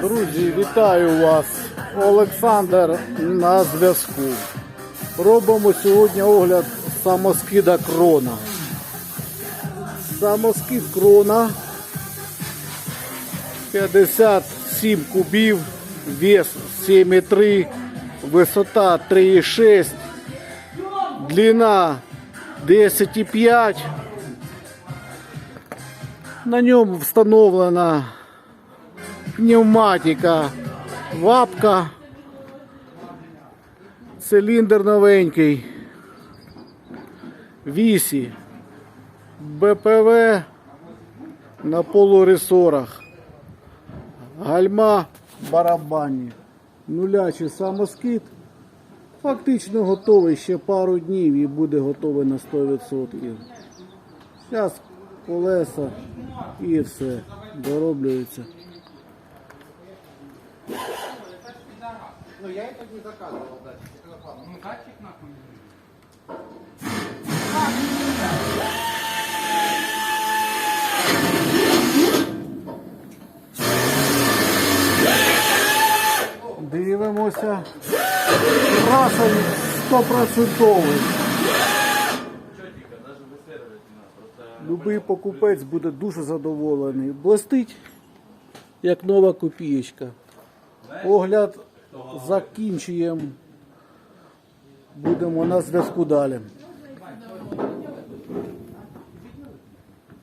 Друзі, вітаю вас! Олександр на зв'язку. Робимо сьогодні огляд самоскида крона. Самоскид крона 57 кубів, вес 7,3, висота 3,6, длина 10,5. На ньому встановлена пневматика, вапка, циліндр новенький, вісі, БПВ на полуресорах, гальма барабанні, нулячий самоскид. Фактично готовий ще пару днів і буде готовий на 100%. Зараз колеса і все. Дороблюється. Дивимося. Красень 100%. Любий покупець буде дуже задоволений. Блестить, як нова копієчка. Огляд закінчуємо. Будемо на зв'язку далі.